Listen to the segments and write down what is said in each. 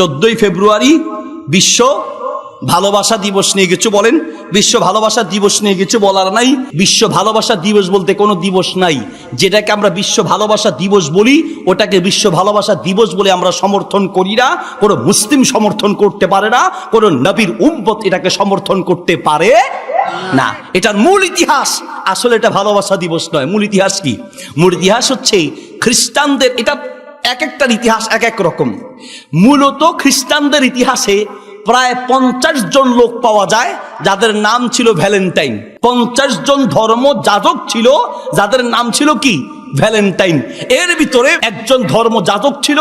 চোদ্দই ফেব্রুয়ারি বিশ্ব ভালোবাসা দিবস নিয়ে কিছু বলেন। বিশ্ব ভালোবাসা দিবস নিয়ে কিছু বলার নাই। বিশ্ব ভালোবাসা দিবস বলতে কোনো দিবস নাই। যেটাকে আমরা বিশ্ব ভালোবাসা দিবস বলি, ওটাকে বিশ্ব ভালোবাসা দিবস বলে আমরা সমর্থন করি না। কোনো মুসলিম সমর্থন করতে পারে না। কোনো নবীর উম্মত এটাকে সমর্থন করতে পারে না। এটার মূল ইতিহাস আসলে এটা ভালোবাসা দিবস নয়। মূল ইতিহাস কি? মূল ইতিহাস হচ্ছে খ্রিস্টানদের, এটা এক একটার ইতিহাস এক এক রকম। মূলত খ্রিস্টানদের ইতিহাসে প্রায় পঞ্চাশ জন লোক পাওয়া যায় যাদের নাম ছিল ভ্যালেন্টাইন। পঞ্চাশ জন ধর্ম যাজক ছিল যাদের নাম ছিল কি? ভ্যালেন্টাইন। এর ভিতরে একজন ধর্ম যাজক ছিল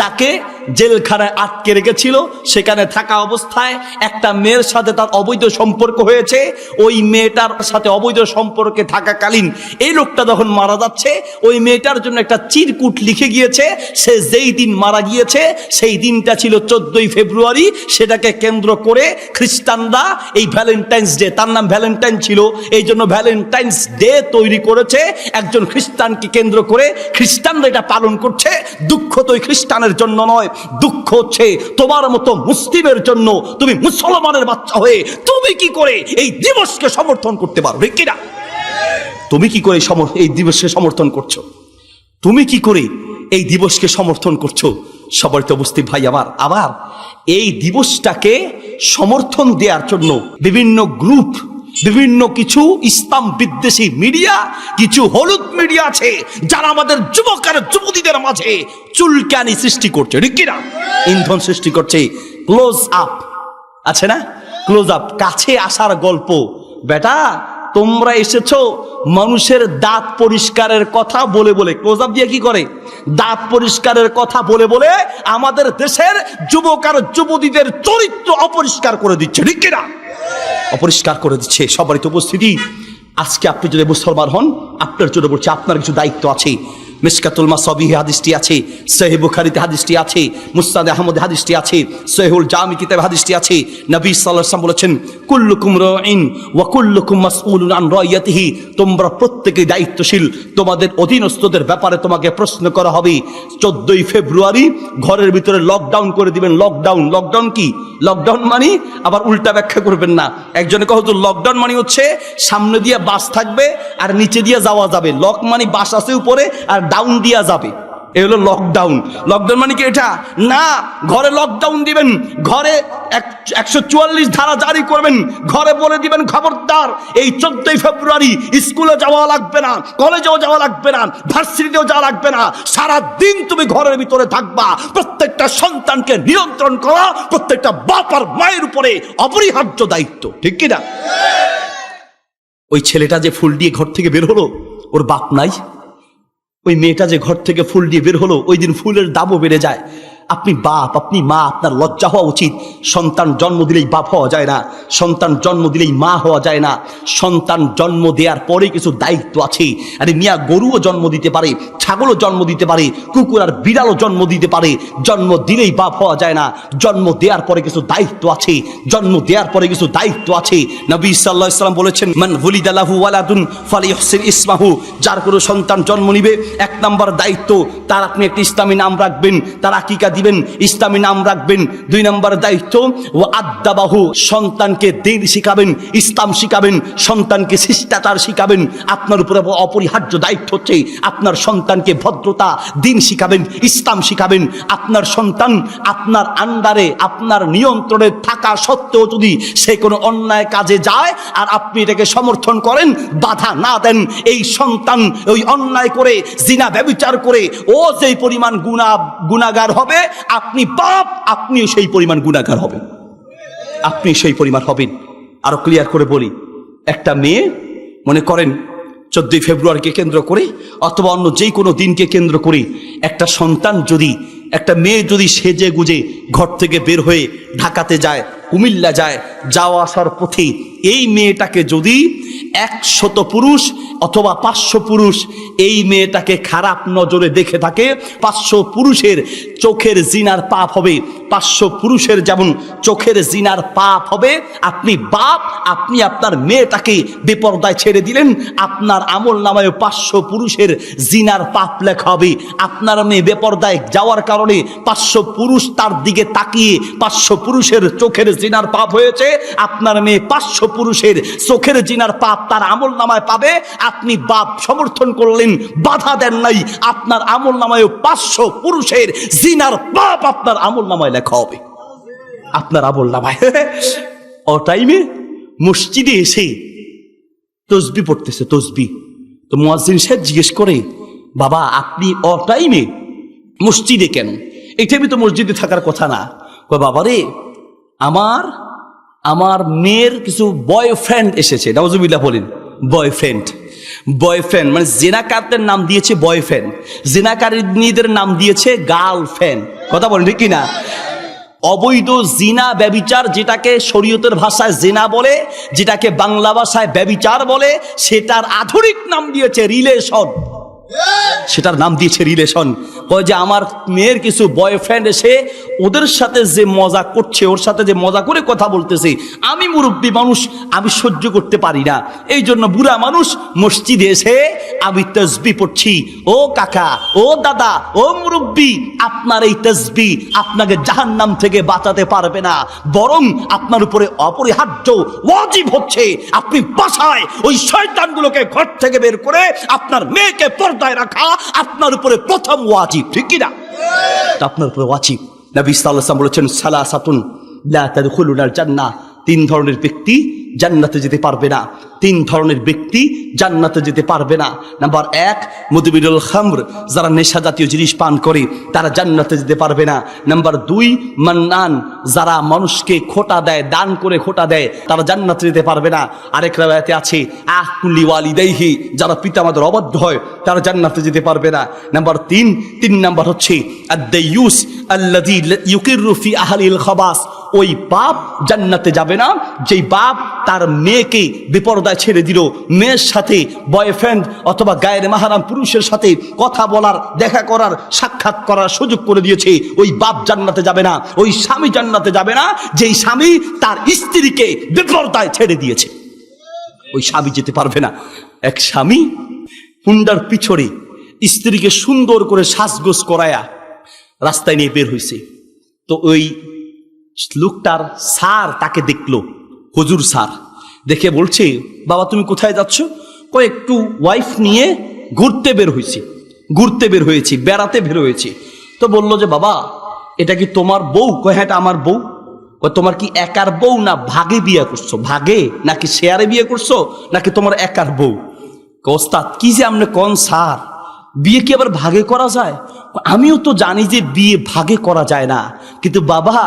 যাকে জেলখানায় আটকে রেখেছিল, সেখানে থাকা অবস্থায় একটা মেয়ের সাথে তার অবৈধ সম্পর্ক হয়েছে। ওই মেয়েটার সাথে অবৈধ সম্পর্কে থাকাকালীন এই লোকটা যখন মারা যাচ্ছে, ওই মেয়েটার জন্য একটা চিরকুট লিখে গিয়েছে, সে যেই দিন মারা গিয়েছে, সেই দিনটা ছিল চোদ্দই ফেব্রুয়ারি, সেটাকে কেন্দ্র করে খ্রিস্টানরা এই ভ্যালেন্টাইন্স ডে, তার নাম ভ্যালেন্টাইন ছিল, এই জন্য ভ্যালেন্টাইন্স ডে তৈরি করেছে। একজন খ্রিস্টানকে কেন্দ্র করে খ্রিস্টানরা এটা পালন করছে। দুঃখ তো ওই খ্রিস্টানের জন্য নয়, দুঃখ হচ্ছে তোমার মতো মুসলিমের জন্য। তুমি মুসলমানের বাচ্চা হয়ে তুমি কি করে এই দিবসকে সমর্থন করতে পারো কিনা? তুমি কি করে এই দিবসকে সমর্থন করছ? তুমি কি করে এই দিবসকে সমর্থন করছ? সবার তো উপস্থিত ভাই আমার। আবার এই দিবসটাকে সমর্থন দেওয়ার জন্য বিভিন্ন গ্রুপ বিভিন্ন কিছু ইসলাম বিদ্বেষী মিডিয়া, কিছু হলুদ মিডিয়া আছে, যারা আমাদের যুবক আর যুবতীদের মাঝে চুলকানি সৃষ্টি করছে। ঠিক কিনা? ইন্ধন সৃষ্টি করছে। ক্লোজ আপ আছে না? ক্লোজ আপ কাছে আসার গল্প। বেটা, তোমরা এসেছ মানুষের দাঁত পরিষ্কারের কথা বলে বলে। ক্লোজ আপ দিয়ে কি করে? দাঁত পরিষ্কারের কথা বলে বলে আমাদের দেশের যুবক আর যুবতীদের চরিত্র অপরিষ্কার করে দিচ্ছে। ঠিক কিনা? অপরিষ্কার করে দিচ্ছে। সবারই তো উপস্থিতি। আজকে আপনি যদি মুসলমান হন, আপনার জন্য বলছে, আপনার কিছু দায়িত্ব আছে। মিসকাতুল মাসাবিহি হাদিসটি আছে সহি বুখারিতে হাদিসটি আছে মুস্তাদ আহমদ হাদিসটি আছে সহিউল জামি কিতাব হাদিসটি আছে। নবী ওয়াসাল্লাম বলেছেন, কুল্লুকুম রাইন ওয়া কুল্লুকুম মাসউলুন আন রাইয়াতিহি। তোমরা প্রত্যেকেই দায়িত্বশীল, তোমাদের অধীনস্থদের ব্যাপারে তোমাকে প্রশ্ন করা হবে। চোদ্দই ফেব্রুয়ারি ঘরের ভিতরে লকডাউন করে দিবেন। লকডাউন লকডাউন কি? লকডাউন মানে? আবার উল্টা ব্যাখ্যা করবেন না। একজনে কহতো লকডাউন মানে হচ্ছে সামনে দিয়ে বাস থাকবে আর নিচে দিয়ে যাওয়া যাবে। লক মানে বাস আছে উপরে আর ডাউন দিয়া যাবে। এ হলো লকডাউন লকডাউন মানে কি এটা? না, ঘরে লকডাউন দিবেন। ঘরে একশো চুয়াল্লিশ ধারা জারি করবেন। ঘরে বলে দিবেন, খবরদার, এই চোদ্দই ফেব্রুয়ারি স্কুলে যাওয়া লাগবে না, কলেজেও যাওয়া লাগবে না, ভার্সিটিতেও যাওয়া লাগবে না। সারা দিন তুমি ঘরের ভিতরে থাকবা। প্রত্যেকটা সন্তানকে নিয়ন্ত্রণ করা প্রত্যেকটা বাপ আর মায়ের উপরে অপরিহার্য দায়িত্ব। ঠিক কিনা? ওই ছেলেটা যে ফুল দিয়ে ঘর থেকে বের হলো, ওর বাপ নাই? ওই মেয়েটা যে ঘর থেকে ফুল দিয়ে বের হলো, ওই দিন ফুলের দামও বেড়ে যায়। আপনি বাপ, আপনি মা, আপনার লজ্জা হওয়া উচিত। সন্তান জন্ম দিলেই বাপ হওয়া যায় না। সন্তান জন্ম দিলেই মা হওয়া যায় না। সন্তান জন্ম দেওয়ার পরে কিছু দায়িত্ব আছে। আরে মিয়া গরুও জন্ম দিতে পারে, ছাগলও জন্ম দিতে পারে, কুকুর আর বিড়ালও জন্ম দিতে পারে। জন্ম দিলেই বাপ হওয়া যায় না। জন্ম দেওয়ার পরে কিছু দায়িত্ব আছে। জন্ম দেওয়ার পরে কিছু দায়িত্ব আছে। নবী সাল্লাহ ইসলাম বলেছেন, মান হুলিদালাহু ওয়ালাদুন ফালি হসিন ইসমাহু। যার কোনো সন্তান জন্ম নিবে, এক নম্বর দায়িত্ব, তার আপনি একটি ইসলামী নাম রাখবেন, তার আকিকা দিবেন, ইসলামী নাম রাখবেন। দুই নম্বর দায়িত্ব ও আদাবাহু সন্তানকে দিন শিখাবেন, ইসলাম শিখাবেন, সন্তানকে শিষ্টাচার শিখাবেন। আপনার উপরে অপরিহার্য দায়িত্ব হচ্ছে, আপনার সন্তানকে ভদ্রতা, দিন শিখাবেন, ইসলাম শিখাবেন। আপনার সন্তান আপনার আন্ডারে, আপনার নিয়ন্ত্রণে থাকা সত্ত্বেও যদি সে কোনো অন্যায় কাজে যায় আর আপনি এটাকে সমর্থন করেন, বাধা না দেন, এই সন্তান ওই অন্যায় করে, জিনা ব্যবচার করে, ও যেই পরিমাণ গুণা গুণাগার হবে আপনি বাপ আপনিও সেই পরিমাণ গুণাগার হবেন। আপনি সেই পরিমাণ হবেন। আরও ক্লিয়ার করে বলি, একটা মেয়ে মনে করেন চোদ্দই ফেব্রুয়ারিকে কেন্দ্র করে অথবা অন্য যেই কোনো দিনকে কেন্দ্র করে একটা সন্তান যদি, একটা মেয়ে যদি সেজে গুজে ঘর থেকে বের হয়ে ঢাকাতে যায়, কুমিল্লা যায়, যাওয়া আসার পথে এই মেয়েটাকে যদি একশত পুরুষ অথবা পাঁচশো পুরুষ, এই মেয়েটাকে খারাপ নজরে দেখে থাকে, পাঁচশো পুরুষের চোখের জিনার পাপ হবে, পাঁচশো পুরুষের যেমন চোখের জিনার পাপ হবে, আপনি বাপ, আপনি আপনার মেয়েটাকে বেপরদায় ছেড়ে দিলেন, আপনার আমল নামায় পাঁচশো পুরুষের জিনার পাপ লেখা হবে, আপনার মেয়ে বেপরদায় যাওয়ার কারণে পাঁচশো পুরুষ তার দিকে তাকিয়ে পাঁচশো পুরুষের চোখের জিনার পাপ হয়েছে, আপনার মেয়ে পাঁচশো পুরুষের চোখের জিনার পাপ তার আমল নামায় পাবে, আপনি বাপ সমর্থন করলেন, বাধা দেন নাই। আপনার আমল নামায় পাঁচশো পুরুষের জিনার পাপ আপনার আমল নামায় লেখা হবে। আপনার আমল নামায়। ও টাইমে মসজিদে এসে তসবি পড়তেছে, তসবি। তো মুয়াজ্জিন সাহেব জিজ্ঞেস করে, বাবা, আপনি অ টাইমে মসজিদে কেন? এই টাইমে তো মসজিদে থাকার কথা না। বাবা রে আমার আমার মেয়ের কিছু বয়ফ্রেন্ড এসেছে। নওয়াজুবিল্লাহ বলেন বয়ফ্রেন্ড বয়ফ্রেন্ড মানে জেনাকারদের নাম দিয়েছে বয়ফ্রেন্ড জেনাকারীদের নাম দিয়েছে গার্লফ্রেন্ড কথা বলেন, ঠিক কিনা? অবৈধ জিনা ব্যবিচার যেটাকে শরীয়তের ভাষায় জেনা বলে, যেটাকে বাংলা ভাষায় ব্যবিচার বলে, সেটার আধুনিক নাম দিয়েছে রিলেশন সেটার নাম দিয়েছে রিলেশন কয় যে আমার মেয়ের কিছু বয়ফ্রেন্ড এসে ওদের সাথে যে মজা করছে, ওর সাথে যে মজা করে কথা বলতেছে, আমি মুরব্বী মানুষ, আমি সহ্য করতে পারি না। এই জন্য বুড়া মানুষ মসজিদে এসে আমি তসবি পড়ছি। ও কাকা, ও দাদা, ও মুরব্বী, আপনার এই তসবি আপনাকে জাহান নাম থেকে বাঁচাতে পারবে না। বরং আপনার উপরে অপরিহার্য, ওয়াজিব হচ্ছে। আপনি বাসায় ওই শয়তানগুলোকে ঘর থেকে বের করে আপনার মেয়েকে পর্দায় রাখা আপনার উপরে প্রথম ওয়াজিব ঠিক কিনা? আপনার উপরে ওয়াজিব। নবী সাল্লাল্লাহু আলাইহি ওয়াসাল্লাম বলেছেন সালাসাতুন লা তাদখুলুনাল জান্নাহ। তিন ধরনের ব্যক্তি জান্নাতে যেতে পারবে না। তিন ধরনের ব্যক্তি জান্নাতে যেতে পারবে না। নাম্বার এক, মুদবিরুল খামর, যারা নেশা জাতীয় জিনিস পান করে, তারা জান্নাতে যেতে পারবে না। নাম্বার দুই, মান্নান, যারা মানুষকে খোটা দেয়, দান করে খোটা দেয়, তারা জান্নাতে যেতে পারবে না। আরেক রায়াতে আছে, আহ কুল্লি ওয়ালিদাইহি, যারা পিতা পিতামাতার অবাধ্য হয়, তারা জান্নাতে যেতে পারবে না। নাম্বার তিন তিন নাম্বার হচ্ছে আদাইয়ুস আল্লাযী ইউকির রুফি আহলিল খাবাস। ওই বাপ জান্নাতে যাবে না। যেই বাপ তার মেয়েকে বিপর্দায় ছেড়ে দিল, মেয়ের সাথে বয়ফ্রেন্ড অথবা গায়ের মাহারাম পুরুষের সাথে কথা বলার, দেখা করার, সাক্ষাৎ করার সুযোগ করে দিয়েছে। ওই বাপ জান্নাতে যাবে না, ওই স্বামী জান্নাতে যাবে না। যেই স্বামী তার স্ত্রীকে বিপর্দায় ছেড়ে দিয়েছে। ওই স্বামী যেতে পারবে না। এক স্বামী হুন্ডার পিছনে স্ত্রীকে সুন্দর করে সাজগোজ করায়া রাস্তায় নিয়ে বের হয়েছে। তো ওই লোকটার সার তাকে দেখল, হুজুর সার দেখে বলছে, বাবা, তুমি কোথায় যাচ্ছ? কয়, একটু ওয়াইফ নিয়ে ঘুরতে বের হয়েছি, ঘুরতে বের হয়েছি, বেড়াতে বের হয়েছি। তো বলল যে, বাবা, এটা কি তোমার বউ? কয় হ্যাঁ এটা আমার বউ। কয়, তোমার কি একার বউ না ভাগে বিয়ে করছ? ভাগে? নাকি শেয়ারে বিয়ে করছ? নাকি তোমার একার বউ? ওস্তাদ, কি যে আমনে কোন স্যার? বিয়ে কি আবার ভাগে করা যায়? আমিও তো জানি যে বিয়ে ভাগে করা যায় না। কিন্তু বাবা,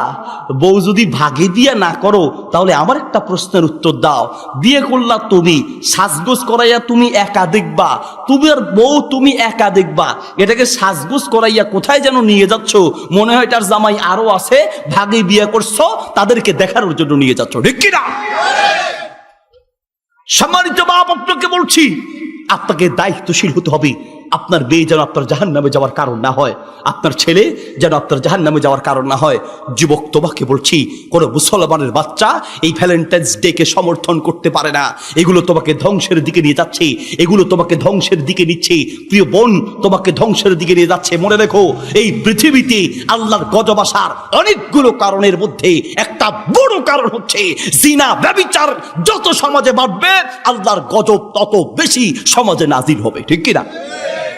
বউ যদি ভাগে বিয়ে না করো, তাহলে আমার একটা প্রশ্নের উত্তর দাও। বিয়ে করলা তুমি, সাজগোজ করাইয়া তুমি একা দেখবা। তুমি আর বউ, তুমি একা দেখবা। এটাকে সাজগোজ করাইয়া কোথায় যেন নিয়ে যাচ্ছ? মনে হয় তার জামাই আরও আছে, ভাগে বিয়ে করছ, তাদেরকে দেখানোর জন্য নিয়ে যাচ্ছ। ঠিক কিনা সম্মানিত বাপ আপনাকে বলছি, আপনাকে দায়িত্বশীল হতে হবে। আপনার মেয়ে যেন আপনার জাহান নামে যাওয়ার কারণ না হয়। আপনার ছেলে যেন আপনার জাহান নামে যাওয়ার কারণ না হয়। যুবক তোমাকে বলছি, কোনো মুসলমানের বাচ্চা এই ভ্যালেন্টাইন্স ডেকে সমর্থন করতে পারে না। এগুলো তোমাকে ধ্বংসের দিকে নিয়ে যাচ্ছে। এগুলো তোমাকে ধ্বংসের দিকে নিচ্ছে। প্রিয় বোন, তোমাকে ধ্বংসের দিকে নিয়ে যাচ্ছে। মনে রেখো, এই পৃথিবীতে আল্লাহর গজব আসার অনেকগুলো কারণের মধ্যে একটা বড় কারণ হচ্ছে জিনা, ব্যবিচার। যত সমাজে বাড়বে, আল্লাহর গজব তত বেশি সমাজে নাজির হবে। ঠিক কিনা?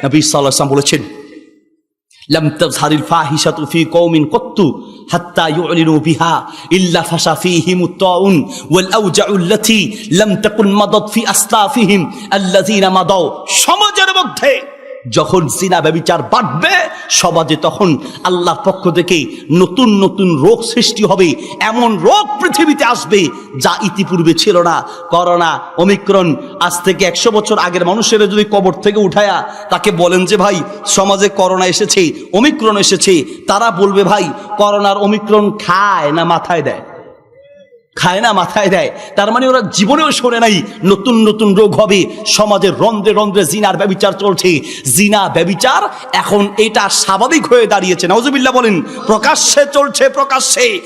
নবী সাল্লাল্লাহু আলাইহি ওয়াসাল্লাম বলেছেন لم تظهر الفاحشة في قوم قط حتى يعلنوا بها إلا فشى فيهم الطاعون والأوجع التي لم تكن مضت في أسلافهم الذين مضوا সমাজের মধ্যে যখন জিনা ব্যবিচার বাড়বে সমাজে তখন আল্লাহর পক্ষ থেকে নতুন নতুন রোগ সৃষ্টি হবে, এমন রোগ পৃথিবীতে আসবে যা ইতিপূর্বে ছিল না। করোনা অমিক্রণ আজ থেকে একশো বছর আগের মানুষেরা যদি কবর থেকে উঠায়া তাকে বলেন যে, ভাই, সমাজে করোনা এসেছে অমিক্রণ এসেছে। তারা বলবে, ভাই, করোনার অমিক্রণ খায় না, মাথায় দেয়। খায় না, মাথায় দেয়। তার মানে ওরা জীবনেও শোনে নাই। নতুন নতুন রোগ হবে। সমাজের রন্ধ্রে রন্ধ্রে জিনার ব্যবিচার চলছে। জিনা, ব্যবিচার এখন এটা স্বাভাবিক হয়ে দাঁড়িয়েছে। নওজুবিল্লাহ বলেন, প্রকাশ্যে চলছে, প্রকাশ্যে।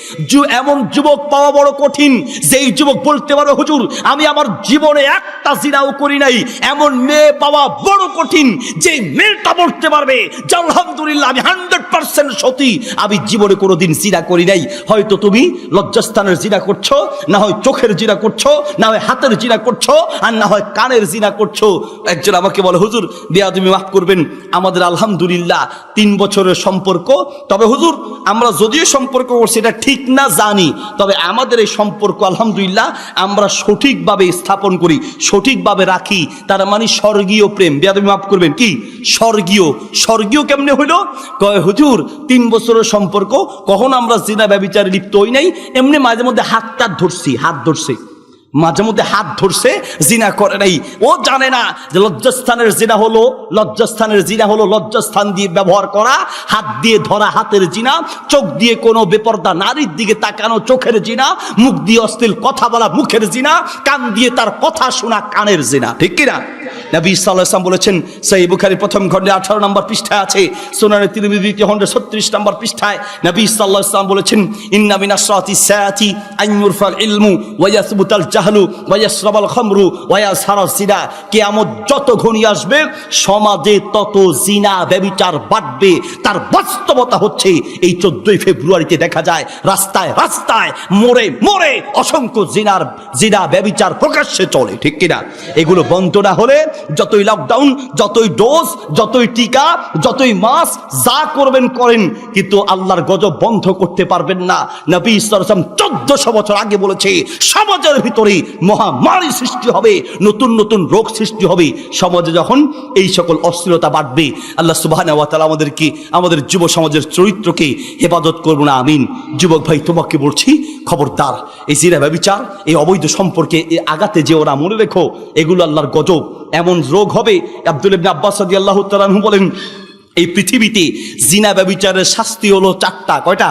এমন যুবক পাওয়া বড় কঠিন, যেই যুবক বলতে পারবে হুজুর, আমি আমার জীবনে একটা জিনাও করি নাই। এমন মেয়ে পাওয়া বড় কঠিন, যে মেয়েটা বলতে পারবে আলহামদুলিল্লাহ আমি হান্ড্রেড পার্সেন্ট সতী। আমি জীবনে কোনোদিন জিনা করি নাই। হয়তো তুমি লজ্জাস্থানের জিনা করছ না হয় চোখের জিনা করছ, না হয় হাতের জিনা করছ, আর না হয় কানের জিনা করছ। একজন আমাকে বলে, হুজুর বিয়া তুমি মাফ করবেন, আমাদের আলহামদুলিল্লাহ তিন বছরের সম্পর্ক। তবে হুজুর, আমরা যদিও সম্পর্ক করছি, এটা ঠিক না জানি, তবে আমাদের এই সম্পর্ক আলহামদুলিল্লাহ আমরা সঠিকভাবে স্থাপন করি, সঠিকভাবে রাখি। তার মানে স্বর্গীয় প্রেম। বিয়া তুমি মাফ করবেন, কি? স্বর্গীয়। স্বর্গীয় কেমনে হইল? কয়, হুজুর, তিন বছরের সম্পর্ক, কখন আমরা জিনা ব্যবচারে লিপ্ত হই নাই, এমনি মাঝে মধ্যে হাতটা ধরছি হাত ধরছে। মাঝে মধ্যে হাত ধরছে, জিনা করে নাই। ও জানে না যে লজ্জাস্থানের জিনা হলো, লজ্জাস্থানের জিনা হলো লজ্জাস্থান দিয়ে ব্যবহার করা, হাত দিয়ে ধরা হাতের জিনা, চোখ দিয়ে কোনো বেপর্দা নারীর দিকে তাকানো চোখের জিনা, মুখ দিয়ে অশ্লীল কথা বলা মুখের জিনা, কান দিয়ে তার কথা শোনা কানের জিনা। ঠিক কিনা নবী সাল্লাম বলেছেন সেই বুখারি প্রথম খণ্ডে আঠারো নম্বর পৃষ্ঠায় আছে সোনারে তিরমিজি দ্বিতীয় খণ্ডে ছত্রিশ নম্বর পৃষ্ঠায় নবী সাল্লাহ ইসলাম বলেছেন, ইন্না মিনা সাতি সায়াতি আইয়ুরফাল ইলমু ওয়ায়াসবুতাল জাহলু ওয়ায়াসরাবাল খামরু ওয়ায়াসহারা জিনা কিয়ামত যত ঘনিয়ে আসবে, সমাজে তত জিনা ব্যবিচার বাড়বে। তার বাস্তবতা হচ্ছে, এই চোদ্দই ফেব্রুয়ারিতে দেখা যায়, রাস্তায় রাস্তায় মোড়ে মোড়ে অসংখ্য জিনার জিনা ব্যবিচার প্রকাশ্যে চলে, ঠিক কিনা? এগুলো বন্ধ না হলে যতই লকডাউন যতই ডোজ যতই টিকা, যতই মাস যা করবেন করেন, কিন্তু আল্লাহর গজব বন্ধ করতে পারবেন না। নবী ইসলাম চোদ্দশো বছর আগে বলেছে, সমাজের ভিতরে মহামারী সৃষ্টি হবে, নতুন নতুন রোগ সৃষ্টি হবে। সমাজে যখন এই সকল অস্থিরতা বাড়বে, আল্লাহ সুবাহ আমাদেরকে, আমাদের যুব সমাজের চরিত্রকে হেফাজত করব না, আমিন। যুবক ভাই, তোমাকে বলছি, খবরদার, এই জিরা ব্যবিচার এই অবৈধ সম্পর্কে এ আগাতে যে ওরা মনে রেখো, এগুলো আল্লাহর গজব। এমন রোগ হবে, আব্দুল ইবনে আব্বাস রাদিয়াল্লাহু তাআলা আনহু বলেন, এই পৃথিবীতে জিনা ব্যবিচারের শাস্তি হলো চারটা, কয়টা?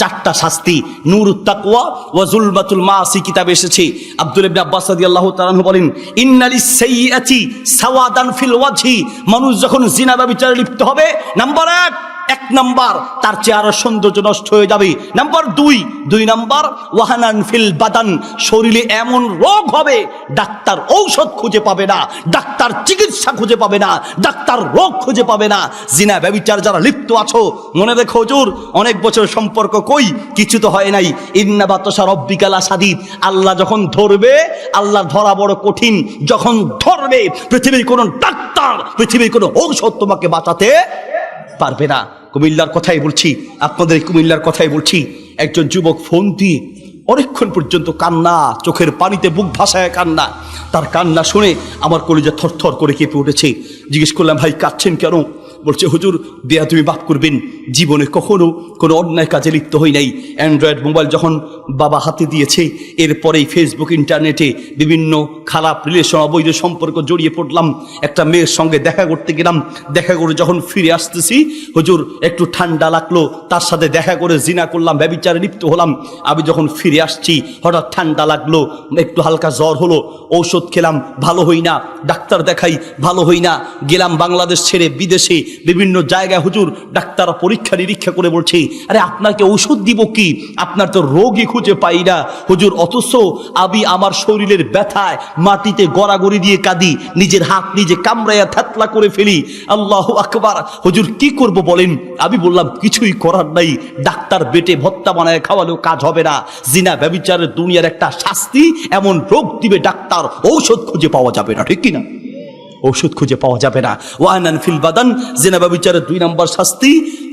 চারটা শাস্তি, নূর তাকওয়া ওয়া জুলমাতুল মাসি কিতাবে এসেছে। আব্দুল ইবনে আব্বাস রাদিয়াল্লাহু তাআলা বলেন, ইন্নালিস সাইয়াতি সাওয়াদান ফিল ওয়াজহি। মানুষ যখন জিনা বিচারে লিপ্ত হবে, নাম্বার এক এক নাম্বার, তার চেহারা সৌন্দর্য নষ্ট হয়ে যাবে। নাম্বার দুই দুই নাম্বার, ওয়াহানান ফিল বাদান, শরীরে এমন রোগ হবে, ডাক্তার ঔষধ খুঁজে পাবে না, ডাক্তার চিকিৎসা খুঁজে পাবে না, ডাক্তার রোগ খুঁজে পাবে না। জিনা ব্যবিচার যারা লিপ্ত আছো, মনে রেখো হুজুর, অনেক বছর সম্পর্ক কই, কিছু তো হয় নাই। ইন্না বাতসা রব্বিকালা সাদিদ আল্লাহ যখন ধরবে, আল্লাহ ধরা বড় কঠিন, যখন ধরবে, পৃথিবীর কোনো ডাক্তার, পৃথিবীর কোনো ঔষধ তোমাকে বাঁচাতে পারবে না। কুমিল্লার কথাই বলছি, আপনাদের কুমিল্লার কথাই বলছি। একজন যুবক ফোন দিয়ে অনেকক্ষণ পর্যন্ত কান্না, চোখের পানিতে বুক ভাসায় কান্না। তার কান্না শুনে আমার কলিজা থরথর করে কেঁপে উঠেছে। জিজ্ঞেস করলাম, ভাই, কাঁদছেন কেন? বলছে, হুজুর, দেয়া তুমি বাপ করবেন। জীবনে কখনো কোনো অন্যায় কাজে লিপ্ত হই নাই। অ্যান্ড্রয়েড মোবাইল যখন বাবা হাতে দিয়েছে, এরপরেই ফেসবুক ইন্টারনেটে বিভিন্ন খারাপ রিলেশন অবৈধ সম্পর্ক জড়িয়ে পড়লাম। একটা মেয়ের সঙ্গে দেখা করতে গেলাম। দেখা করে যখন ফিরে আসতেছি, হুজুর, একটু ঠান্ডা লাগল। তার সাথে দেখা করে জিনা করলাম, ব্যবিচারে লিপ্ত হলাম। আমি যখন ফিরে আসছি, হঠাৎ ঠান্ডা লাগল, একটু হালকা জ্বর হলো। ঔষধ খেলাম, ভালো হই না। ডাক্তার দেখাই, ভালো হই না। গেলাম বাংলাদেশ ছেড়ে বিদেশে। বিভিন্ন জায়গায় হুজুর ডাক্তার পরীক্ষা নিরীক্ষা করে বলছে, আরে আপনাকে ঔষধ দিব কি? আপনার তো রোগই খুঁজে পাই না। হুজুর, অথচ আমি আমার শরীরের ব্যথায় মাটিতে গড়াগড়ি দিয়ে কাঁদি, নিজের হাত নিজে কামড়াইয়া থাতলা করে ফেলি। আল্লাহ আকবার। হুজুর, কি করব বলেন? আমি বললাম, কিছুই করার নাই। ডাক্তার বেটে ভত্তা বানায় খাওয়ালেও কাজ হবে না। জিনা ব্যবিচারের দুনিয়ার একটা শাস্তি, এমন রোগ দিবে ডাক্তার। ঔষধ খুঁজে পাওয়া যাবে না, ঠিক কিনা? ঔষধ খুঁজে পাওয়া যাবে না। ওয়ানান ফিল বাদান, জেনাবা বিচারের দুই নম্বর শাস্তি,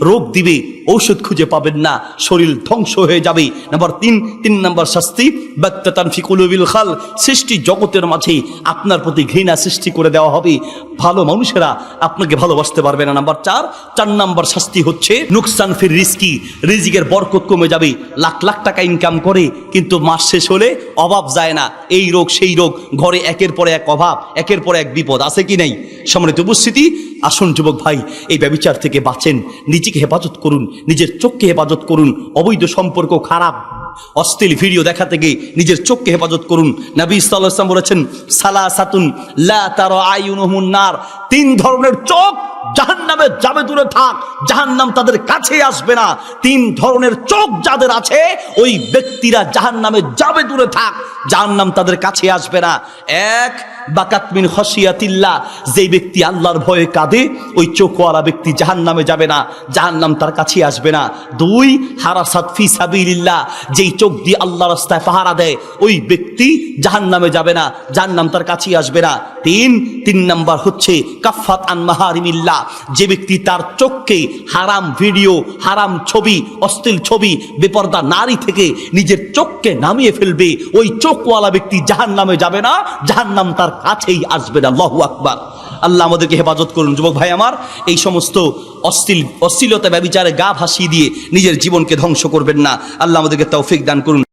রোগ দিবে, ঔষধ খুঁজে পাবেন না, শরীর ধ্বংস হয়ে যাবে। নাম্বার তিন তিন নম্বর শাস্তি ব্যক্তান ফিকুলুবিল খাল, সৃষ্টি জগতের মাঝে আপনার প্রতি ঘৃণা সৃষ্টি করে দেওয়া হবে। ভালো মানুষেরা আপনাকে ভালোবাসতে পারবে না। নাম্বার চার চার নাম্বার শাস্তি হচ্ছে নুকসান ফির রিস্কি, রিজিকের বরকত কমে যাবে। লাখ লাখ টাকা ইনকাম করে, কিন্তু মাস শেষ হলে অভাব যায় না। এই রোগ, সেই রোগ, ঘরে একের পরে এক অভাব, একের পর এক বিপদ। আছে কি নেই? সম্মানিত উপস্থিতি, আসুন যুবক ভাই, এই ব্যবিচার থেকে বাঁচেন, নিজেকে হেফাজত করুন, নিজের চোখকে হেফাজত করুন, অবৈধ সম্পর্ক খারাপ, অশ্লীল ভিডিও দেখা থেকে নিজের চোখকে হেফাজত করুন। নবী ইসলাম বলেছেন সালা সাতুন নার। তিন ধরনের চোখ জাহান্নামে যাবে, দূরে থাক। জাহান নাম তাদের কাছে আসবে না। তিন ধরনের চোখ যাদের আছে, ওই ব্যক্তিরা জাহান নামে যাবে, দূরে থাক। জাহান নাম তাদের কাছে আসবে না। এক বাকাতমিন হসিয়াতিল্লাহ যেই ব্যক্তি আল্লাহর ভয়ে কাঁদে, ওই চোখওয়ালা ব্যক্তি জাহান্নামে যাবে না, জাহান্নাম তার কাছে আসবে না। দুই, হারাসাত ফি সাবিলিল্লাহ, যেই চোখ দিয়ে আল্লাহ রাস্তায় পাহারা দেয়, ওই ব্যক্তি জাহান্নামে যাবে না, জাহান্নাম তার কাছে আসবে না। তিন তিন নাম্বার হচ্ছে কাফাত আন মাহারিমিল্লাহ, যে ব্যক্তি তার চোখকে হারাম ভিডিও, হারাম ছবি, অশ্লীল ছবি, বেপর্দা নারী থেকে নিজের চোখকে নামিয়ে ফেলবে, ওই চোখওয়ালা ব্যক্তি জাহান নামে যাবে না, জাহান্নাম তার কাছেই আসবে না লহু আকবার। আল্লাহ আমাদেরকে হেফাজত করুন। যুবক ভাই আমার, এই সমস্ত অশ্লীল, অশ্লীলতা ব্যবিচারে গা ভাসিয়ে দিয়ে নিজের জীবনকে ধ্বংস করবেন না। আল্লাহ আমাদেরকে তৌফিক দান করুন।